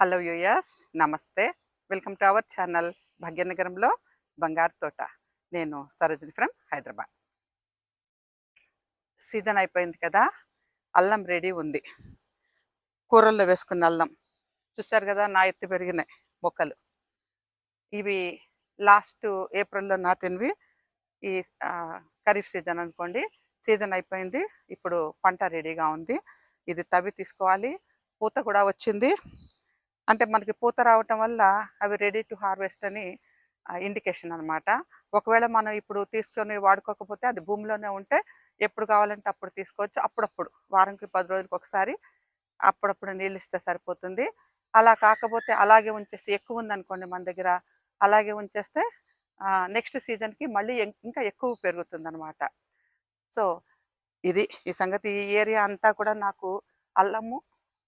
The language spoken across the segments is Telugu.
హలో యూయస్ నమస్తే. వెల్కమ్ టు అవర్ ఛానల్ భాగ్యనగరంలో బంగారు తోట. నేను సరోజిని ఫ్రమ్ హైదరాబాద్. సీజన్ అయిపోయింది కదా అల్లం రెడీ ఉంది. కూరల్లో వేసుకున్న అల్లం. చూశారు కదా నా ఎత్తు పెరిగినాయి మొక్కలు. ఇవి లాస్ట్ ఏప్రిల్లో నాటినవి. ఈ ఖరీఫ్ సీజన్ అనుకోండి. సీజన్ అయిపోయింది. ఇప్పుడు పంట రెడీగా ఉంది. ఇది తవ్వి తీసుకోవాలి. పూత కూడా వచ్చింది. అంటే మనకి పూత రావటం వల్ల అవి రెడీ టు హార్వెస్ట్ అని ఇండికేషన్ అనమాట ఒకవేళ మనం ఇప్పుడు తీసుకొని వాడుకోకపోతే అది భూమిలోనే ఉంటే ఎప్పుడు కావాలంటే అప్పుడు తీసుకోవచ్చు. అప్పుడప్పుడు వారంకి పది రోజులకు ఒకసారి అప్పుడప్పుడు నీళ్ళు ఇస్తే సరిపోతుంది. అలా కాకపోతే అలాగే ఉంచేసి ఎక్కువ ఉందనుకోండి మన దగ్గర అలాగే ఉంచేస్తే నెక్స్ట్ సీజన్కి మళ్ళీ ఇంకా ఎక్కువ పెరుగుతుంది అనమాట సో ఇది ఈ సంగతి ఈ ఏరియా అంతా కూడా నాకు అల్లము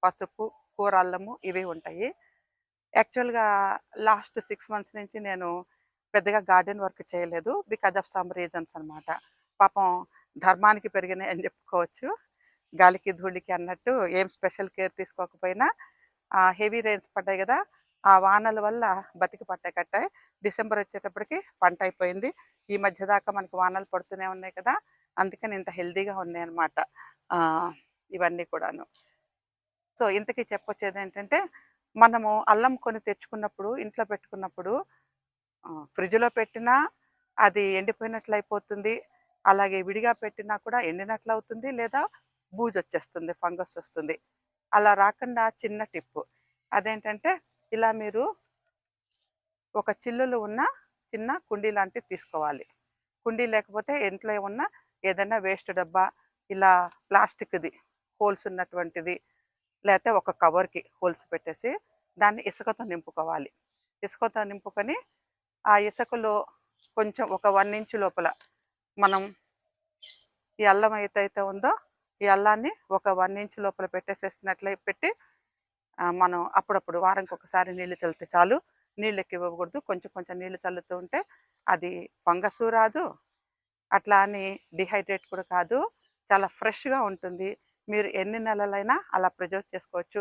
పసుపు కూర అల్లము ఇవి ఉంటాయి. యాక్చువల్గా లాస్ట్ సిక్స్ మంత్స్ నుంచి నేను పెద్దగా గార్డెన్ వర్క్ చేయలేదు. బికాజ్ ఆఫ్ సమ్ రీజన్స్ అనమాట పాపం ధర్మానికి పెరిగినాయి అని చెప్పుకోవచ్చు. గాలికి ధూళికి అన్నట్టు ఏం స్పెషల్ కేర్ తీసుకోకపోయినా హెవీ రెయిన్స్ పడ్డాయి కదా ఆ వానల వల్ల బతికి పట్టాయి కట్టాయి. డిసెంబర్ వచ్చేటప్పటికి పంట అయిపోయింది. ఈ మధ్య దాకా మనకి వానలు పడుతూనే ఉన్నాయి కదా అందుకని ఇంత హెల్దీగా ఉన్నాయి అనమాట ఇవన్నీ కూడాను. సో ఇంతకీ చెప్పొచ్చేది ఏంటంటే మనము అల్లం కొని తెచ్చుకున్నప్పుడు ఇంట్లో పెట్టుకున్నప్పుడు ఫ్రిడ్జ్లో పెట్టినా అది ఎండిపోయినట్లు అయిపోతుంది అలాగే విడిగా పెట్టినా కూడా ఎండినట్లు అవుతుంది లేదా బూజు వచ్చేస్తుంది ఫంగస్ వస్తుంది. అలా రాకుండా చిన్న టిప్పు. అదేంటంటే ఇలా మీరు ఒక చిల్లులు ఉన్న చిన్న కుండీ లాంటిది తీసుకోవాలి. కుండీ లేకపోతే ఇంట్లో ఉన్న ఏదైనా వేస్ట్ డబ్బా ఇలా ప్లాస్టిక్ది హోల్స్ ఉన్నటువంటిది లేకపోతే ఒక కవర్కి హోల్స్ పెట్టేసి దాన్ని ఇసుకతో నింపుకోవాలి. ఇసుకతో నింపుకొని ఆ ఇసుకలో కొంచెం ఒక వన్ ఇంచ్ లోపల మనం ఈ అల్లం అయితే ఉందో ఈ అల్లాన్ని ఒక వన్ ఇంచ్ లోపల పెట్టేసేసినట్లయి పెట్టి మనం అప్పుడప్పుడు వారానికి ఒకసారి నీళ్ళు చల్లితే చాలు. నీళ్ళకి ఇవ్వకూడదు. కొంచెం కొంచెం నీళ్ళు చల్లుతూ ఉంటే అది ఫంగస్ రాదు. అట్లా అని డిహైడ్రేట్ కూడా కాదు. చాలా ఫ్రెష్గా ఉంటుంది. మీరు ఎన్ని నెలలైనా అలా ప్రిజర్వ్ చేసుకోవచ్చు.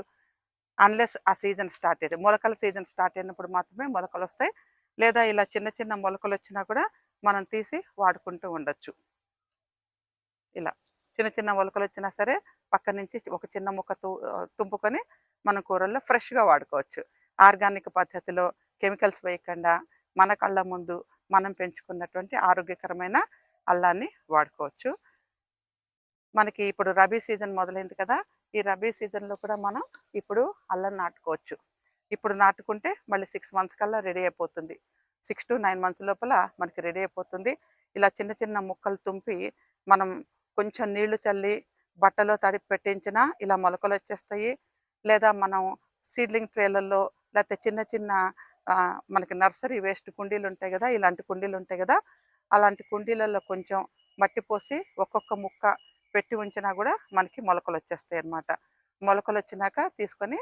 అన్లెస్ ఆ సీజన్ స్టార్ట్ అయ్యేది. మొలకల సీజన్ స్టార్ట్ అయినప్పుడు మాత్రమే మొలకలు వస్తాయి. లేదా ఇలా చిన్న చిన్న మొలకలు వచ్చినా కూడా మనం తీసి వాడుకుంటూ ఉండొచ్చు. ఇలా చిన్న చిన్న మొలకలు వచ్చినా సరే పక్క నుంచి ఒక చిన్న ముక్క తుంపుకొని మన కూరల్లో ఫ్రెష్గా వాడుకోవచ్చు. ఆర్గానిక్ పద్ధతిలో కెమికల్స్ వేయకుండా మన కళ్ళ ముందు మనం పెంచుకున్నటువంటి ఆరోగ్యకరమైన అల్లాన్ని వాడుకోవచ్చు. మనకి ఇప్పుడు రబీ సీజన్ మొదలైంది కదా ఈ రబీ సీజన్లో కూడా మనం ఇప్పుడు అల్లం నాటుకోవచ్చు. ఇప్పుడు నాటుకుంటే మళ్ళీ సిక్స్ మంత్స్ కల్లా రెడీ అయిపోతుంది. సిక్స్ టు నైన్ మంత్స్ లోపల మనకి రెడీ అయిపోతుంది. ఇలా చిన్న చిన్న ముక్కలు తుంపి మనం కొంచెం నీళ్ళు చల్లి బట్టలో తడిపి పెట్టించినా ఇలా మొలకలు వచ్చేస్తాయి. లేదా మనం సీడ్లింగ్ ట్రేలల్లో లేకపోతే చిన్న చిన్న మనకి నర్సరీ వేస్ట్ కుండీలు ఉంటాయి కదా ఇలాంటి కుండీలు ఉంటాయి కదా అలాంటి కుండీలలో కొంచెం మట్టి పోసి ఒక్కొక్క ముక్క పెట్టి ఉంచినా కూడా మనకి మొలకలు వచ్చేస్తాయి అన్నమాట మొలకలు వచ్చినాక తీసుకొని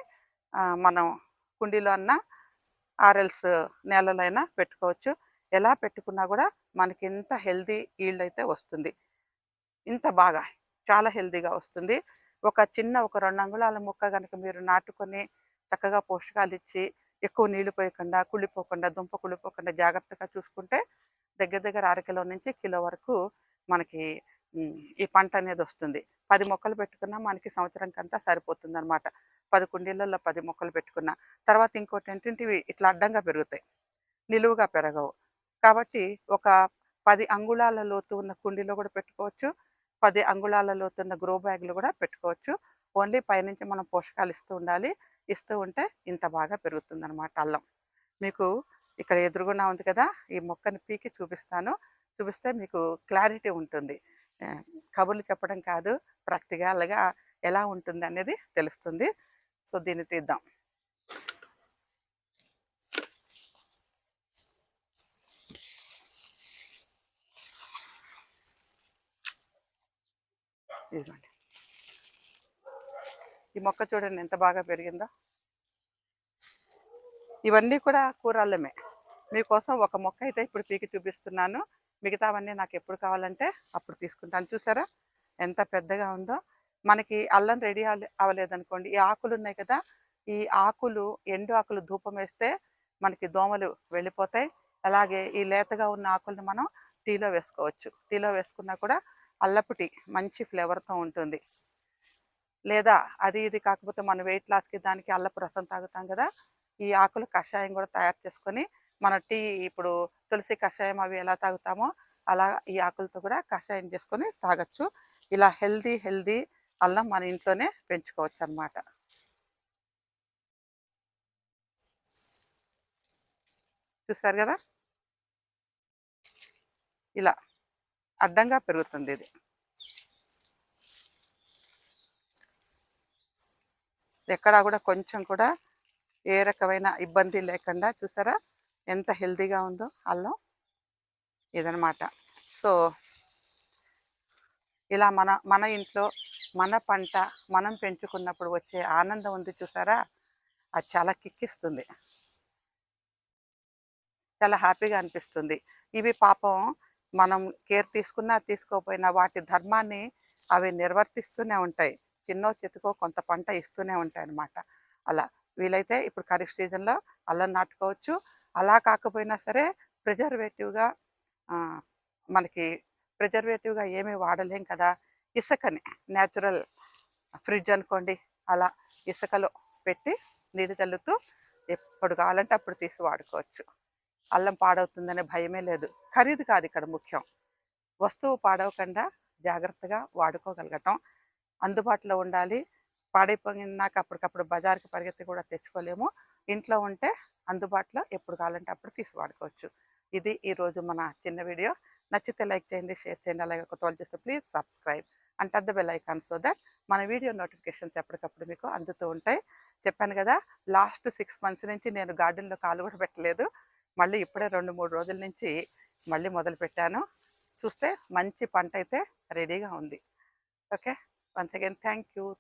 మనం కుండీలో అన్న ఆర్ఎల్స్ నేలలైనా అయినా పెట్టుకోవచ్చు. ఎలా పెట్టుకున్నా కూడా మనకి ఇంత హెల్దీ ఈల్డ్ అయితే వస్తుంది. ఇంత బాగా చాలా హెల్దీగా వస్తుంది. ఒక చిన్న ఒక రెండు అంగుళాల మొక్క కనుక మీరు నాటుకొని చక్కగా పోషకాలు ఇచ్చి ఎక్కువ నీళ్ళు పోయకుండా కుళ్ళిపోకుండా దుంప కుళ్ళిపోకుండా జాగ్రత్తగా చూసుకుంటే దగ్గర దగ్గర అరకిలో నుంచి కిలో వరకు మనకి ఈ పంట అనేది వస్తుంది. పది మొక్కలు పెట్టుకున్నా మనకి సంవత్సరంకంతా సరిపోతుంది అనమాట పది కుండీలలో పది మొక్కలు పెట్టుకున్నా. తర్వాత ఇంకోటి ఏంటంటే ఇవి ఇట్లా అడ్డంగా పెరుగుతాయి. నిలువుగా పెరగవు. కాబట్టి ఒక పది అంగుళాల లోతు ఉన్న కుండీలో కూడా పెట్టుకోవచ్చు. పది అంగుళాల లోతు ఉన్న గ్రో బ్యాగ్లు కూడా పెట్టుకోవచ్చు. ఓన్లీ పైనుంచి మనం పోషకాలు ఇస్తూ ఉండాలి. ఇస్తూ ఉంటే ఇంత బాగా పెరుగుతుంది అనమాట అల్లం. మీకు ఇక్కడ ఎదురుగుండా ఉంది కదా? ఈ మొక్కని పీకి చూపిస్తాను. చూపిస్తే మీకు క్లారిటీ ఉంటుంది. కబుర్లు చెప్పడం కాదు. ప్రాక్టికల్గా ఎలా ఉంటుంది అనేది తెలుస్తుంది. సో దీన్ని తీద్దాం. ఇదిగోండి. ఈ మొక్క చూడండి ఎంత బాగా పెరిగిందో. ఇవన్నీ కూడా కూరళ్ళమే. మీకోసం ఒక మొక్క అయితే ఇప్పుడు పీకి చూపిస్తున్నాను. మిగతావన్నీ నాకు ఎప్పుడు కావాలంటే అప్పుడు తీసుకుంటాను. చూసారా? ఎంత పెద్దగా ఉందో. మనకి అల్లం రెడీ అవ్వలేదనుకోండి. ఈ ఆకులు ఉన్నాయి కదా ఈ ఆకులు ఎండు ఆకులు ధూపం వేస్తే మనకి దోమలు వెళ్ళిపోతాయి. అలాగే ఈ లేతగా ఉన్న ఆకులను మనం టీలో వేసుకోవచ్చు. టీలో వేసుకున్నా కూడా అల్లపుటి మంచి ఫ్లేవర్తో ఉంటుంది. లేదా అది ఇది కాకపోతే మన వెయిట్ లాస్కి దానికి అల్లపు రసం తాగుతాం కదా ఈ ఆకులు కషాయం కూడా తయారు చేసుకొని మన టీ ఇప్పుడు తులసి కషాయం అవి ఎలా తాగుతామో అలా ఈ ఆకులతో కూడా కషాయం చేసుకొని తాగొచ్చు. ఇలా హెల్దీ హెల్దీ అల్లం మన ఇంట్లోనే పెంచుకోవచ్చు అన్నమాట చూసారు కదా? ఇలా అడ్డంగా పెరుగుతుంది ఇది. ఎక్కడా కూడా కొంచెం కూడా ఏ రకమైన ఇబ్బంది లేకుండా చూసారా? ఎంత హెల్తీగా ఉందో అల్లం ఇదనమాట సో ఇలా మన మన ఇంట్లో మన పంట మనం పెంచుకున్నప్పుడు వచ్చే ఆనందం ఉంది చూసారా? అది చాలా కిక్కిస్తుంది. చాలా హ్యాపీగా అనిపిస్తుంది. ఇవి పాపం మనం కేర్ తీసుకున్నా తీసుకోకపోయినా వాటి ధర్మాన్ని అవి నిర్వర్తిస్తూనే ఉంటాయి. చిన్నో చితుకో కొంత పంట ఇస్తూనే ఉంటాయి అన్నమాట అలా వీలైతే ఇప్పుడు ఖరీఫ్ సీజన్లో అల్లం నాటుకోవచ్చు. అలా కాకపోయినా సరే ప్రిజర్వేటివ్గా మనకి ప్రిజర్వేటివ్గా ఏమీ వాడలేం కదా! ఇసుకని న్యాచురల్ ఫ్రిడ్జ్ అనుకోండి అలా ఇసుకలో పెట్టి నీళ్ళు చల్లుతూ ఎప్పుడు కావాలంటే అప్పుడు తీసి వాడుకోవచ్చు. అల్లం పాడవుతుందనే భయమే లేదు. ఖరీదు కాదు ఇక్కడ ముఖ్యం. వస్తువు పాడవకుండా జాగ్రత్తగా వాడుకోగలగటం. అందుబాటులో ఉండాలి. పాడైపోయినాక అప్పటికప్పుడు బజార్కి పరిగెత్తి కూడా తెచ్చుకోలేము. ఇంట్లో ఉంటే అందుబాటులో ఎప్పుడు కావాలంటే అప్పుడు తీసి వాడుకోవచ్చు. ఇది ఈరోజు మన చిన్న వీడియో. నచ్చితే లైక్ చేయండి షేర్ చేయండి. అలాగే ఒక తోలు చేస్తే please subscribe and touch the bell icon so that మన వీడియో నోటిఫికేషన్స్ ఎప్పటికప్పుడు మీకు అందుతూ ఉంటాయి. చెప్పాను కదా లాస్ట్ సిక్స్ మంత్స్ నుంచి నేను గార్డెన్లో కాలు కూడా పెట్టలేదు. మళ్ళీ ఇప్పుడే రెండు మూడు రోజుల నుంచి మళ్ళీ మొదలు పెట్టాను. చూస్తే మంచి పంట అయితే రెడీగా ఉంది. Okay? Once again thank you.